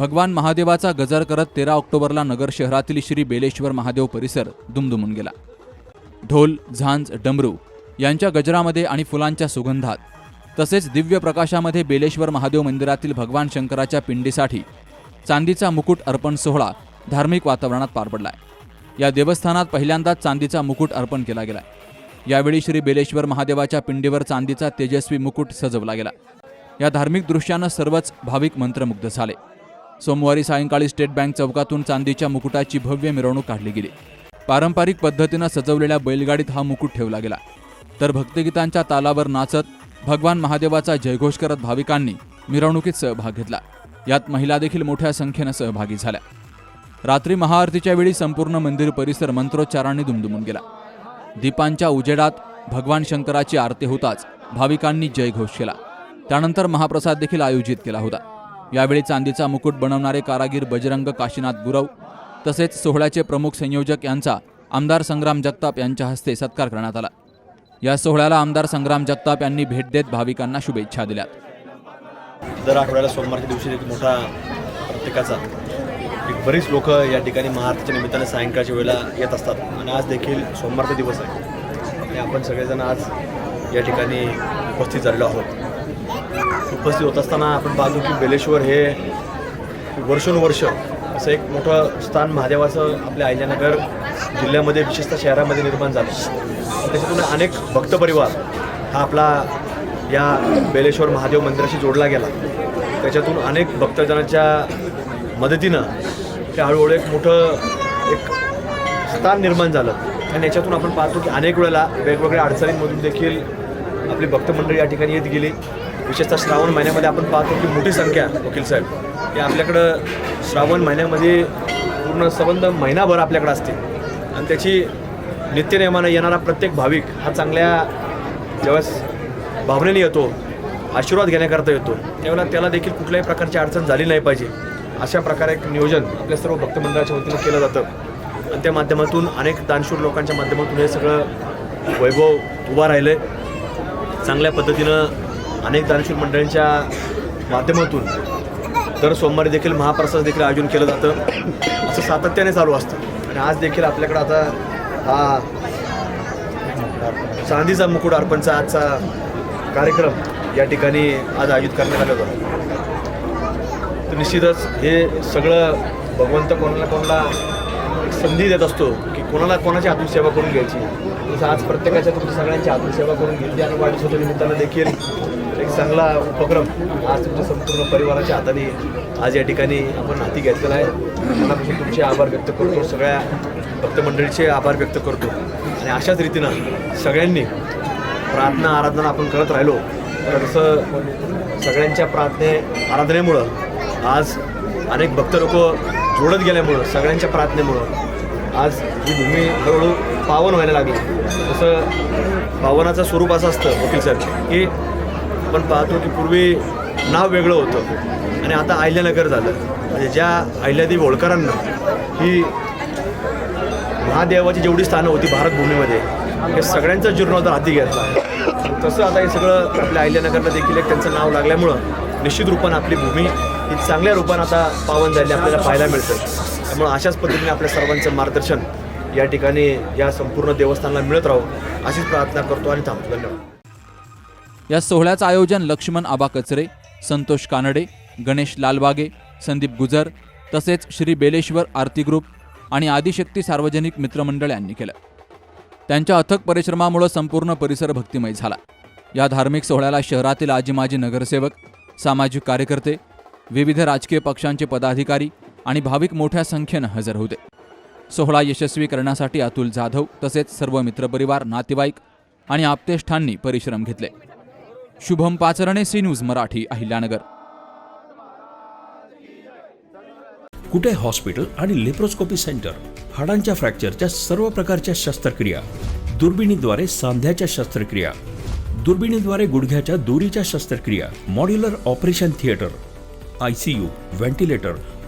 भगवान महादेवाचा गजर करत तेरा ऑक्टोबरला नगर शहरातील श्री बेलेश्वर महादेव परिसर दुमदुमून गेला. ढोल झांज डमरू यांच्या गजरामध्ये आणि फुलांच्या सुगंधात तसेच दिव्य प्रकाशामध्ये बेलेश्वर महादेव मंदिरातील भगवान शंकराच्या पिंडीसाठी चांदीचा मुकुट अर्पण सोहळा धार्मिक वातावरणात पार पडलाय. या देवस्थानात पहिल्यांदाच चांदीचा मुकुट अर्पण केला गेला. यावेळी श्री बेलेश्वर महादेवाच्या पिंडीवर चांदीचा तेजस्वी मुकुट सजवला गेला. या धार्मिक दृश्यानं सर्वच भाविक मंत्रमुग्ध झाले. सोमवारी सायंकाळी स्टेट बँक चौकातून चांदीच्या मुकुटाची भव्य मिरवणूक काढली गेली. पारंपरिक पद्धतीनं सजवलेल्या बैलगाडीत हा मुकुट ठेवला गेला. तर भक्तिगीतांच्या तालावर नाचत भगवान महादेवाचा जयघोष करत भाविकांनी मिरवणुकीत सहभाग घेतला. यात महिला देखील मोठ्या संख्येनं सहभागी झाल्या. रात्री महाआरतीच्या वेळी संपूर्ण मंदिर परिसर मंत्रोच्चारांनी दुमदुमून गेला. दीपांच्या उजेडात भगवान शंकराची आरती होताच भाविकांनी जयघोष केला. त्यानंतर महाप्रसाद देखील आयोजित केला होता. यावेळी चांदीचा मुकुट बनवणारे कारागीर बजरंग काशीनाथ गुरव तसेच सोहळ्याचे प्रमुख संयोजक यांचा आमदार संग्राम जगताप यांच्या हस्ते सत्कार करण्यात आला. या सोहळ्याला आमदार संग्राम जगताप यांनी भेट देत भाविकांना शुभेच्छा दिल्यात दर आठवड्याला सोमवारच्या दिवशी एक मोठा प्रत्येकाचा एक बरीच लोक या ठिकाणी महाराष्ट्राच्या निमित्ताने सायंकाळच्या वेळेला येत असतात. आणि आज देखील सोमवारचा दिवस आहे. आणि आपण सगळेजण आज या ठिकाणी उपस्थित झालेलो आहोत. उपस्थित होत असताना आपण पाहतो की बेलेश्वर हे वर्षानुवर्ष असं एक मोठं स्थान महादेवाचं आपल्या अहिल्यानगर जिल्ह्यामध्ये विशेषतः शहरामध्ये निर्माण झालं. त्याच्यातून अनेक भक्त परिवार हा आपला या बेलेश्वर महादेव मंदिराशी जोडला गेला. त्याच्यातून अनेक भक्तजनांच्या मदतीनं ते हळूहळू एक मोठं एक स्थान निर्माण झालं. आणि याच्यातून आपण पाहतो की अनेक वेळेला वेगवेगळ्या अडचणींमधून देखील आपली भक्तमंडळी या ठिकाणी येत गेली. विशेषतः श्रावण महिन्यामध्ये आपण पाहतो की मोठी संख्या वकील साहेब. हे आपल्याकडं श्रावण महिन्यामध्ये पूर्ण संबंध महिनाभर आपल्याकडं असते. आणि त्याची नित्यनेमानं येणारा प्रत्येक भाविक हा चांगल्या ज्यावेळेस भावनेने येतो आशीर्वाद घेण्याकरता येतो त्यावेळेला त्याला देखील कुठल्याही प्रकारची अडचण झाली नाही पाहिजे. अशा प्रकारे एक नियोजन आपल्या सर्व भक्तमंडळाच्या वतीनं केलं जातं. आणि त्या माध्यमातून अनेक दानशूर लोकांच्या माध्यमातून हे सगळं वैभव उभा राहिलं आहे चांगल्या पद्धतीनं अनेक दानशूर मंडळींच्या माध्यमातून दर सोमवारी देखील महाप्रसाद देखील आयोजन केलं जातं. असं सातत्याने चालू असतं. आणि आज देखील आपल्याकडं आता हा चांदीचा मुकुट अर्पणचा आजचा कार्यक्रम या ठिकाणी आज आयोजित करण्यात आला होता. तर निश्चितच हे सगळं भगवंत कोणाला कोणाला संधी देत असतो की कोणाला कोणाची हातून सेवा करून घ्यायची? जसं आज प्रत्येकाच्या तुमच्या सगळ्यांची हातून सेवा करून घेतली आणि वाढदिवसाच्या निमित्तानं देखील एक चांगला उपक्रम आज तुमच्या संपूर्ण परिवाराच्या हाताने आज या ठिकाणी आपण हाती घेतलेला आहे. मनापासून तुमचे आभार व्यक्त करतो. सगळ्या भक्तमंडळीचे आभार व्यक्त करतो. आणि अशाच रीतीनं सगळ्यांनी प्रार्थना आराधना आपण करत राहिलो तर जसं सगळ्यांच्या प्रार्थने आराधनेमुळं आज अनेक भक्त लोक जोडत गेल्यामुळं सगळ्यांच्या प्रार्थनेमुळं आज ही भूमी हळूहळू पावन व्हायला लागली तसं पावनाचं स्वरूप असं असतं वकील सर की आपण पाहतो की पूर्वी नाव वेगळं होतं आणि आता अहिल्यानगर झालं. म्हणजे ज्या अहिल्यादेवी होळकरांना ही महादेवाची जेवढी स्थानं होती भारतभूमीमध्ये हे सगळ्यांचा जीर्णोद्धार हाती घेतला. आहे तसं आता हे सगळं आपल्या अहिल्यानगरला देखील एक त्यांचं नाव लागल्यामुळं निश्चित रूपानं आपली भूमी ही चांगल्या रूपानं आता पावन झाली आपल्याला पाहायला मिळतं त्यामुळं अशाच पद्धतीने आपल्या सर्वांचं मार्गदर्शन या ठिकाणी या संपूर्ण देवस्थानाला मिळत राहो अशीच प्रार्थना करतो आणि थांबतो. धन्यवाद. या सोहळ्याचं आयोजन लक्ष्मण आबा कचरे संतोष कानडे गणेश लालबागे संदीप गुजर तसेच श्री बेलेश्वर आरती ग्रुप आणि आदिशक्ती सार्वजनिक मित्रमंडळ यांनी केलं. त्यांच्या अथक परिश्रमामुळे संपूर्ण परिसर भक्तिमय झाला. या धार्मिक सोहळ्याला शहरातील आजी माजी नगरसेवक सामाजिक कार्यकर्ते विविध राजकीय पक्षांचे पदाधिकारी आणि भाविक मोठ्या संख्येनं हजर होते. सोहळा यशस्वी करण्यासाठी अतुल जाधव तसेच सर्व मित्रपरिवार नातेवाईक आणि आप्तेष्ठांनी परिश्रम घेतले. Shubham Pacharne C News Marathi Ahilyanagar. Kute hospital आणि लेप्रोस्कोपी सेंटर? हाडांच्या फ्रॅक्चरच्या सर्व प्रकारच्या शस्त्रक्रिया. दुर्बिणीद्वारे सांध्याच्या शस्त्रक्रिया. दुर्बिणीद्वारे गुडघ्याच्या दोरीच्या शस्त्रक्रिया. Modular operation theatre. I C U ventilator